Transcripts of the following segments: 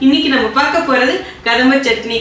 இன்னைக்கு நம்ம பார்க்க போறது கதம்ப chutney.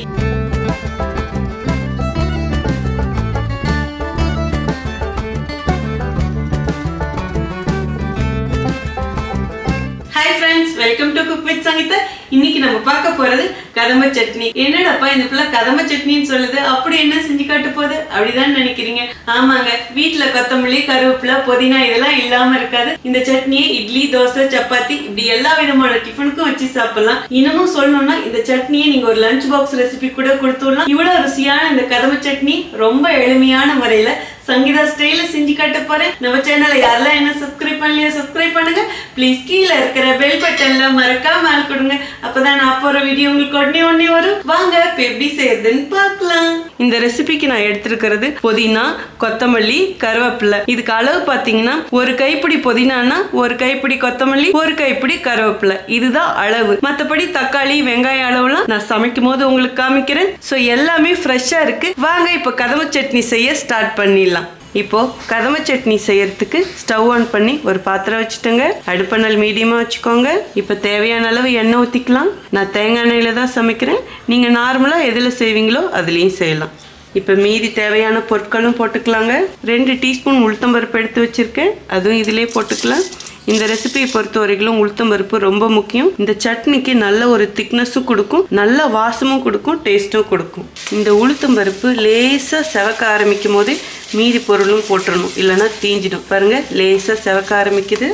Hi friends welcome to cook with Sangeetha இன்னைக்கு நம்ம பார்க்க போறது கதம்ப சட்னி. என்னடாப்பா இந்த பிள்ளை கதம்ப சட்னின்னு சொல்லுது? அப்படி என்ன செஞ்சு காட்டு போகுது? அப்படிதான் நினைக்கிறீங்க. ஆமாங்க வீட்டுல கொத்தமல்லி கருவேப்பிலை புதினா இதெல்லாம் இல்லாம இருக்காது. இந்த சட்னியை இட்லி தோசை சப்பாத்தி இப்படி எல்லா விதமான டிஃபனுக்கும் வச்சு சாப்பிடலாம். இன்னமும் சொல்லணும்னா இந்த சட்னியை நீங்க ஒரு லஞ்ச் பாக்ஸ் ரெசிபி கூட கொடுத்துடலாம் இவ்வளவு ருசியான இந்த கதம்ப சட்னி ரொம்ப எளிமையான முறையில சங்கீதா ஸ்டைல செஞ்சு காட்ட போறேன். நம்ம சேனலை யாரெல்லாம் என்ன சப்ஸ்கிரைப் பண்ணலையா சப்ஸ்கிரைப் பண்ணுங்க. ப்ளீஸ் கீழே இருக்கிற பெல் பட்டன்ல மறக்காம ஆள் கொடுங்க. அப்பதான் நான் போற வீடியோ உங்களுக்கு உடனே உடனே வரும். வாங்க இப்போ எப்படி செய்யறதுன்னு பார்க்கலாம். இந்த ரெசிபிக்கு நான் எடுத்திருக்கிறது புதினா கொத்தமல்லி கருவேப்பிலை. இதுக்கு அளவு பார்த்தீங்கன்னா ஒரு கைப்பிடி புதினானா ஒரு கைப்பிடி கொத்தமல்லி ஒரு கைப்பிடி கருவேப்பிலை. இதுதான் அளவு. மற்றபடி தக்காளி வெங்காய அளவுலாம் நான் சமைக்கும் போது உங்களுக்கு காமிக்கிறேன். ஸோ எல்லாமே ஃப்ரெஷ்ஷாக இருக்கு. வாங்க இப்போ கதவு சட்னி செய்ய ஸ்டார்ட் பண்ணிடலாம். இப்போ கதம்ப சட்னி செய்யறதுக்கு ஸ்டவ் ஆன் பண்ணி ஒரு பாத்திரம் வச்சுட்டோங்க. அடுப்பணல் மீடியமாக வச்சுக்கோங்க. இப்போ தேவையான அளவு எண்ணெய் ஊற்றிக்கலாம் நான் தேங்காய் எண்ணெயில் தான் சமைக்கிறேன். நீங்கள் நார்மலாக எதில் செய்வீங்களோ அதுலேயும் செய்யலாம். இப்போ மீதி தேவையான பொருட்களும் போட்டுக்கலாங்க. ரெண்டு டீஸ்பூன் உளுத்தம்பருப்பு எடுத்து வச்சுருக்கேன். அதுவும் இதிலே போட்டுக்கலாம். இந்த ரெசிபியை பொறுத்த வரைக்கும் உளுத்தம் பருப்பு ரொம்ப முக்கியம். இந்த சட்னிக்கு நல்ல ஒரு திக்னஸும் கொடுக்கும். நல்ல வாசமும் கொடுக்கும் டேஸ்ட்டும் கொடுக்கும். இந்த உளுத்தம் பருப்பு லேசாக செவக்க ஆரம்பிக்கும் போதே மீதி பொருளும் போட்டுடணும் இல்லைன்னா தீஞ்சிடும். பாருங்கள் லேசாக செவக்க ஆரம்பிக்குது.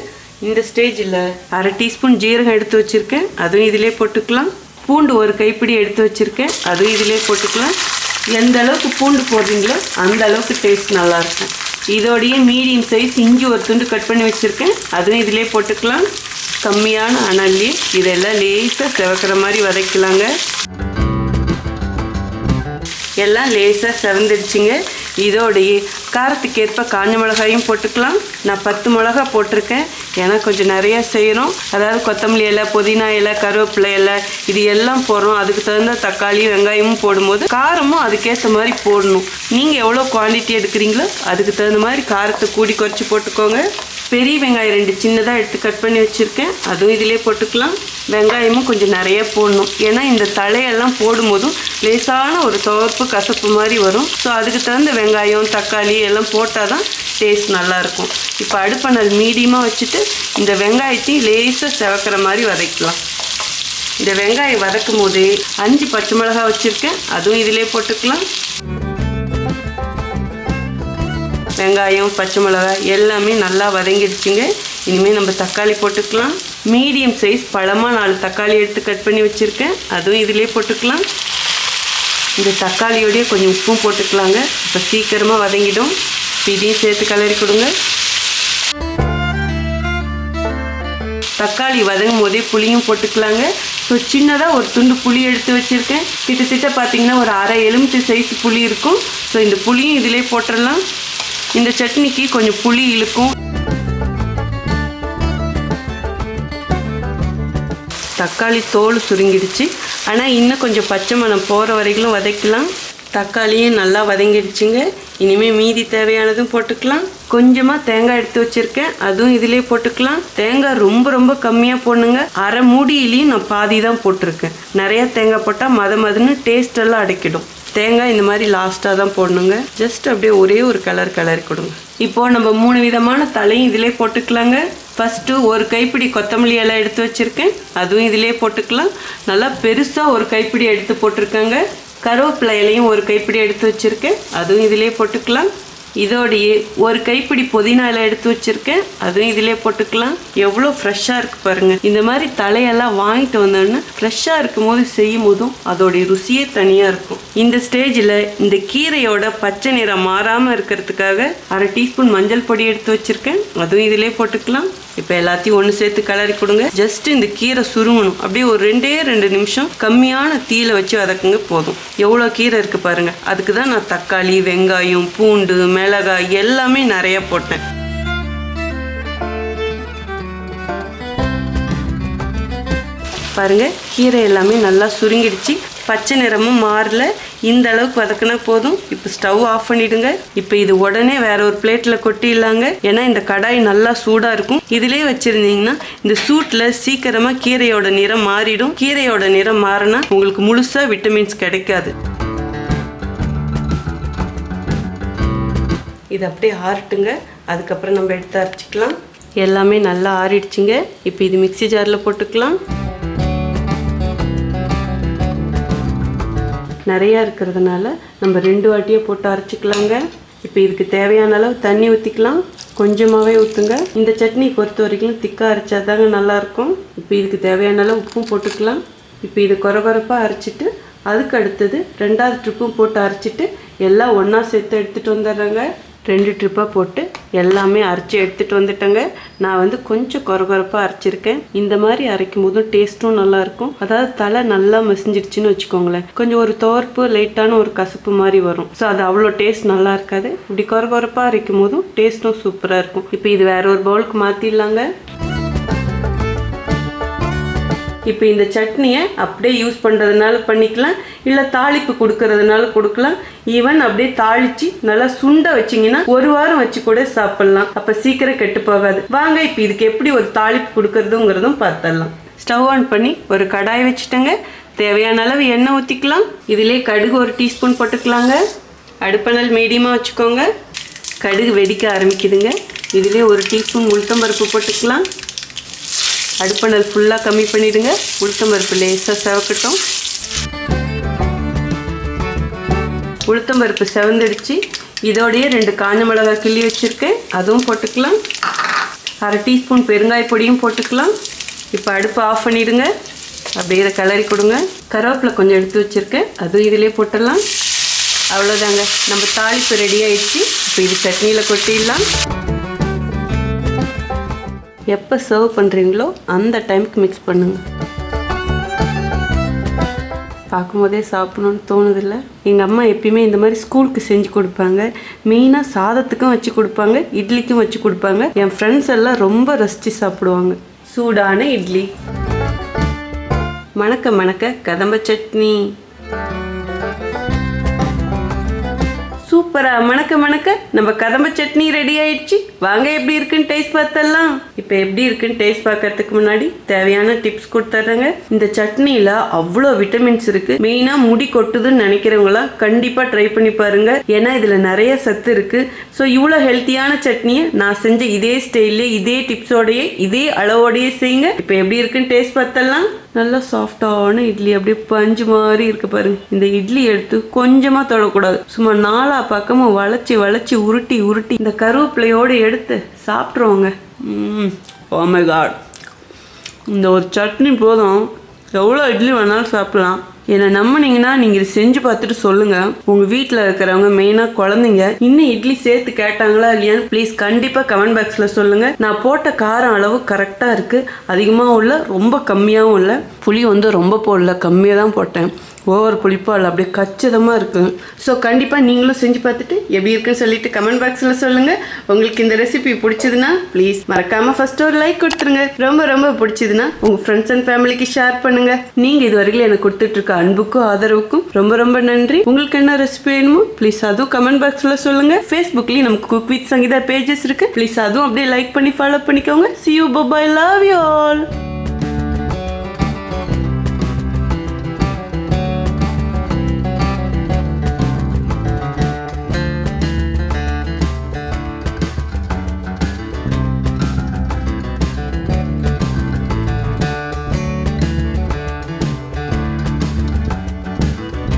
இந்த ஸ்டேஜில் அரை டீஸ்பூன் ஜீரகம் எடுத்து வச்சுருக்கேன். அதுவும் இதிலே போட்டுக்கலாம். பூண்டு ஒரு கைப்பிடி எடுத்து வச்சுருக்கேன். அதுவும் இதிலே போட்டுக்கலாம். எந்த அளவுக்கு பூண்டு போடுறீங்களோ அந்த அளவுக்கு டேஸ்ட் நல்லாயிருக்கும் இதோடைய மீடியம் சைஸ் இஞ்சி ஒரு துண்டு கட் பண்ணி வச்சுருக்கேன். அதுவும் இதிலே போட்டுக்கலாம். கம்மியான அனல்லி இதெல்லாம் லேசாக செவக்கிற மாதிரி வதக்கலாங்க. எல்லாம் லேசாக செவந்துடுச்சுங்க. இதோடையே காரத்துக்கு ஏற்ப காஞ்ச மிளகாயும் போட்டுக்கலாம். நான் பத்து மிளகா போட்டிருக்கேன். ஏன்னா கொஞ்சம் நிறையா செய்கிறோம் அதாவது கொத்தமல்லி இலை புதினா இலை கருவேப்பிலை இலை இது எல்லாம் போடுறோம். அதுக்கு தகுந்த தக்காளி வெங்காயமும் போடும்போது காரமும் அதுக்கேற்ற மாதிரி போடணும். நீங்கள் எவ்வளோ குவான்டிட்டி எடுக்கிறீங்களோ அதுக்கு தகுந்த மாதிரி காரத்தை கூடி குறைச்சி போட்டுக்கோங்க. பெரிய வெங்காயம் ரெண்டு சின்னதாக எடுத்து கட் பண்ணி வச்சுருக்கேன். அதுவும் இதிலே போட்டுக்கலாம். வெங்காயமும் கொஞ்சம் நிறைய போடணும். ஏன்னா இந்த தலையெல்லாம் போடும்போதும் லேசான ஒரு துவப்பு கசப்பு மாதிரி வரும். ஸோ அதுக்கு தகுந்த வெங்காயம் தக்காளி எல்லாம் போட்டால் தான் டேஸ்ட் நல்லாயிருக்கும். இப்போ அடுப்பணல் மீடியமாக வச்சுட்டு இந்த வெங்காயத்தையும் லேசாக செவக்கிற மாதிரி வதக்கலாம். இந்த வெங்காயம் வதக்கும் போது அஞ்சு பச்சை மிளகாய் வச்சுருக்கேன். அதுவும் இதிலே போட்டுக்கலாம். வெங்காயம் பச்சை மிளகாய் எல்லாமே நல்லா வதங்கிடுச்சுங்க. இனிமேல் நம்ம தக்காளி போட்டுக்கலாம். மீடியம் சைஸ் பழமாக நாலு தக்காளி எடுத்து கட் பண்ணி வச்சுருக்கேன். அதுவும் இதிலே போட்டுக்கலாம். இந்த தக்காளியோடய கொஞ்சம் உப்பும் போட்டுக்கலாங்க. இப்போ சீக்கிரமாக வதங்கிடும். இதையும் சேர்த்து கலரி கொடுங்க. தக்காளி வதங்கும் போதே புளியும் போட்டுக்கலாங்க. ஸோ சின்னதாக ஒரு துண்டு புளி எடுத்து வச்சுருக்கேன். கிட்டத்தட்ட பார்த்திங்கன்னா ஒரு அரை எலுமிச்சை சைஸ் புளி இருக்கும். ஸோ இந்த புளியும் இதிலே போட்டுடலாம் இந்த சட்னிக்கு கொஞ்சம் புளி இழுக்கும். தக்காளி தோல் சுருங்கிடுச்சு. ஆனால் இன்னும் கொஞ்சம் பச்சை மணம் போகிற வரைக்கும் வதக்கலாம். தக்காளியும் நல்லா வதங்கிடுச்சுங்க. இனிமேல் மீதி தேவையானதும் போட்டுக்கலாம். கொஞ்சமாக தேங்காய் எடுத்து வச்சுருக்கேன். அதுவும் இதிலே போட்டுக்கலாம். தேங்காய் ரொம்ப ரொம்ப கம்மியாக போடணுங்க. அரை மூடியிலையும் நான் பாதி தான் போட்டிருக்கேன். நிறையா தேங்காய் போட்டால் மத மதுன்னு டேஸ்டெல்லாம் அடைக்கிடும். தேங்காய் இந்த மாதிரி லாஸ்ட்டாக தான் போடணுங்க. ஜஸ்ட் அப்படியே ஒரே ஒரு கலர் கலர் கொடுங்க. இப்போது நம்ம மூணு விதமான தலையும் இதிலே போட்டுக்கலாங்க. ஃபஸ்ட்டு ஒரு கைப்பிடி கொத்தமல்லி எல்லாம் எடுத்து வச்சுருக்கேன். அதுவும் இதிலே போட்டுக்கலாம். நல்லா பெருசாக ஒரு கைப்பிடி எடுத்து போட்டிருக்கேங்க. கருவேப்பிலை இலையும் ஒரு கைப்பிடி எடுத்து வச்சுருக்கேன். அதுவும் இதிலே போட்டுக்கலாம். இதோடையே ஒரு கைப்பிடி புதினா இலை எடுத்து வச்சுருக்கேன். அதுவும் இதிலே போட்டுக்கலாம். எவ்வளோ ஃப்ரெஷ்ஷாக இருக்குது பாருங்கள் இந்த மாதிரி தலையெல்லாம் வாங்கிட்டு வந்தோன்னா ஃப்ரெஷ்ஷாக இருக்கும் போது செய்யும் போதும் அதோடைய ருசியே தனியாக இருக்கும். இந்த ஸ்டேஜில் இந்த கீரையோட பச்சை நிறம் மாறாமல் இருக்கிறதுக்காக அரை டீஸ்பூன் மஞ்சள் பொடி எடுத்து வச்சுருக்கேன். அதுவும் இதிலே போட்டுக்கலாம். இப்போ எல்லாத்தையும் ஒன்று சேர்த்து கலரி கொடுங்க. ஜஸ்ட் இந்த கீரை சுருங்கணும். அப்படியே ஒரு ரெண்டே ரெண்டு நிமிஷம் கம்மியான தீயில வச்சு வதக்குங்க போதும். எவ்வளோ கீரை இருக்கு பாருங்க. அதுக்கு தான் நான் தக்காளி வெங்காயம் பூண்டு மிளகாய் எல்லாமே நிறைய போட்டேன். பாருங்க கீரை எல்லாமே நல்லா சுருங்கிடுச்சு. பச்சை நிறமும் மாறல. இந்த அளவுக்கு வதக்கினா போதும். இப்போ ஸ்டவ் ஆஃப் பண்ணிடுங்க. இப்போ இது உடனே வேற ஒரு பிளேட்டில் கொட்டிடலாங்க. ஏன்னா இந்த கடாய் நல்லா சூடாக இருக்கும். இதிலே வச்சுருந்தீங்கன்னா இந்த சூட்டில் சீக்கிரமாக கீரையோட நிறம் மாறிடும். கீரையோட நிறம் மாறினா உங்களுக்கு முழுசாக விட்டமின்ஸ் கிடைக்காது. இது அப்படியே ஆறட்டுங்க. அதுக்கப்புறம் நம்ம எடுத்து அரைச்சிக்கலாம். எல்லாமே நல்லா ஆறிடுச்சுங்க. இப்போ இது மிக்ஸி ஜாரில் போட்டுக்கலாம். நிறையா இருக்கிறதுனால நம்ம ரெண்டு வாட்டியே போட்டு அரைச்சிக்கலாங்க. இப்போ இதுக்கு தேவையான அளவு தண்ணி ஊற்றிக்கலாம் கொஞ்சமாகவே ஊற்றுங்க இந்த சட்னி பொறுத்த வரைக்கும் திக்காக அரைச்சா தாங்க நல்லாயிருக்கும். இப்போ இதுக்கு தேவையான அளவு உப்பும் போட்டுக்கலாம். இப்போ இது குறகுறப்பாக அரைச்சிட்டு அதுக்கு அடுத்தது ரெண்டாவது ட்ரிப்பும் போட்டு அரைச்சிட்டு எல்லாம் ஒன்றா சேர்த்து எடுத்துகிட்டு வந்துடுறேங்க. ரெண்டு ட்ரிப்பாக போட்டு எல்லாமே அரைச்சி எடுத்துகிட்டு வந்துட்டேங்க. நான் வந்து கொஞ்சம் குறகுறப்பாக அரைச்சிருக்கேன். இந்த மாதிரி அரைக்கும் போதும் டேஸ்ட்டும் நல்லாயிருக்கும். அதாவது தலை நல்லா மசிஞ்சிடுச்சுன்னு வச்சுக்கோங்களேன். கொஞ்சம் ஒரு துவர்ப்பு லைட்டான ஒரு கசப்பு மாதிரி வரும். ஸோ அது அவ்வளோ டேஸ்ட் நல்லா இருக்காது. இப்படி குறகுறப்பாக அரைக்கும் போதும் டேஸ்ட்டும் சூப்பராக இருக்கும். இப்போ இது வேற ஒரு பவுலுக்கு மாற்றிடலாங்க இப்போ இந்த சட்னியை அப்படியே யூஸ் பண்ணுறதுனால பண்ணிக்கலாம். இல்லை தாளிப்பு கொடுக்கறதுனால கொடுக்கலாம். ஈவன் அப்படியே தாளிச்சு நல்லா சுண்ட வச்சிங்கன்னா ஒரு வாரம் வச்சு கூட சாப்பிட்லாம். அப்போ சீக்கிரம் கெட்டு போகாது. வாங்க இப்போ இதுக்கு எப்படி ஒரு தாளிப்பு கொடுக்கறதுங்கிறதும் பார்த்துடலாம் ஸ்டவ் ஆன் பண்ணி ஒரு கடாய் வச்சுட்டேங்க. தேவையான அளவு எண்ணெய் ஊற்றிக்கலாம் இதிலே கடுகு ஒரு டீஸ்பூன் போட்டுக்கலாங்க. அடுப்பணல் மீடியமாக வச்சுக்கோங்க. கடுகு வெடிக்க ஆரம்பிக்குதுங்க. இதிலே ஒரு டீஸ்பூன் உளுத்தம்பருப்பு போட்டுக்கலாம். அடுப்பணல் ஃபுல்லாக கம்மி பண்ணிவிடுங்க உளுத்தம்பருப்பு லேசாக செவக்கட்டும். உளுத்தம்பருப்பு செவந்துடுச்சு இதோடையே ரெண்டு காஞ்ச மிளகாய் கிள்ளி வச்சுருக்கேன். அதுவும் போட்டுக்கலாம். அரை டீஸ்பூன் பெருங்காய பொடியும் போட்டுக்கலாம். இப்போ அடுப்பை ஆஃப் பண்ணிவிடுங்க அப்படியே இதை கிளறி கொடுங்க. கருவேப்பிலை கொஞ்சம் எடுத்து வச்சுருக்கேன். அதுவும் இதிலே போட்டுடலாம். அவ்வளோதாங்க. நம்ம தாளிப்பு ரெடி ஆயிடுச்சு. இப்போ இது சட்னியில் கொட்டிடலாம். எப்போ சர்வ் பண்ணுறீங்களோ அந்த டைமுக்கு மிக்ஸ் பண்ணுங்கள் பார்க்கும்போதே சாப்பிடணும்னு தோணுதில்ல. எங்கள் அம்மா எப்பயுமே இந்த மாதிரி ஸ்கூலுக்கு செஞ்சு கொடுப்பாங்க. மெயினாக சாதத்துக்கும் வச்சு கொடுப்பாங்க இட்லிக்கும் வச்சு கொடுப்பாங்க. என் ஃப்ரெண்ட்ஸ் எல்லாம் ரொம்ப ரசித்து சாப்பிடுவாங்க. சூடான இட்லி. மணக்க மணக்க கதம்ப சட்னி. சூப்பரா. மணக்க மணக்க நம்ம கதம்ப சட்னி ரெடி ஆயிடுச்சு. வாங்க எப்படி இருக்குன்னு டேஸ்ட் பார்த்தலாம் இப்போ எப்படி இருக்குன்னு டேஸ்ட் பார்க்கறதுக்கு முன்னாடி தேவையான டிப்ஸ் கொடுத்துட்றேங்க இந்த சட்னியில் அவ்வளோ விட்டமின்ஸ் இருக்கு. மெயினாக முடி கொட்டுதுன்னு நினைக்கிறவங்களாம் கண்டிப்பாக ட்ரை பண்ணி பாருங்க. ஏன்னா இதில் நிறைய சத்து இருக்கு. ஸோ இவ்வளோ ஹெல்த்தியான சட்னியை நான் செஞ்ச இதே ஸ்டைல்லே இதே டிப்ஸோடையே இதே அளவோடையே செய்யுங்க. இப்போ எப்படி இருக்குன்னு டேஸ்ட் பார்த்தலாம் நல்லா சாஃப்டான இட்லி. அப்படியே பஞ்சு மாதிரி இருக்கு பாருங்க இந்த இட்லி எடுத்து கொஞ்சமாக தொடக்கூடாது. சும்மா நாலா பக்கமும் வளைச்சி வளைச்சி உருட்டி உருட்டி இந்த கருவேப்பிலையோடு எடுத்து சாப்பிட்ருவோங்க ஓமை காட் oh இந்த ஒரு சட்னி போதும். எவ்வளோ இட்லி வேணாலும் சாப்பிட்லாம். என்னை நம்பினீங்கன்னா நீங்கள் இது செஞ்சு பார்த்துட்டு சொல்லுங்கள் உங்கள் வீட்டில் இருக்கிறவங்க மெயினாக குழந்தைங்க இன்னும் இட்லி சேர்த்து கேட்டாங்களா இல்லையான்னு ப்ளீஸ் கண்டிப்பாக கமெண்ட் பாக்ஸில் சொல்லுங்கள் நான் போட்ட காரம் அளவு கரெக்டாக இருக்குது அதிகமாகவும் இல்லை ரொம்ப கம்மியாகவும் இல்லை. புளி வந்து ரொம்ப போடல கம்மியாக தான் போட்டேன். ஓவர் புளிப்பாக இல்லை அப்படியே கச்சிதமாக இருக்கும் ஸோ கண்டிப்பாக நீங்களும் செஞ்சு பார்த்துட்டு எப்படி இருக்குன்னு சொல்லிட்டு கமெண்ட் பாக்ஸில் சொல்லுங்கள் உங்களுக்கு இந்த ரெசிபி பிடிச்சதுன்னா ப்ளீஸ் மறக்காமல் ஃபஸ்ட்டு ஒரு லைக் கொடுத்துருங்க. ரொம்ப ரொம்ப பிடிச்சதுன்னா உங்கள் ஃப்ரெண்ட்ஸ் அண்ட் ஃபேமிலிக்கு ஷேர் பண்ணுங்கள் நீங்கள் இது வரைக்கும் எனக்கு கொடுத்துட்டு இருக்க அன்புக்கும் ஆதரவுக்கும் ரொம்ப ரொம்ப நன்றி. உங்களுக்கு என்ன ரெசிபி வேணுமோ ப்ளீஸ் அதுவும் கமெண்ட் பாக்ஸில் சொல்லுங்கள் ஃபேஸ்புக்லேயும் நமக்கு குக் வித் சங்கீதா பேஜஸ் இருக்குது ப்ளீஸ் அதுவும் அப்படியே லைக் பண்ணி ஃபாலோ பண்ணிக்கோங்க. See you bye love you all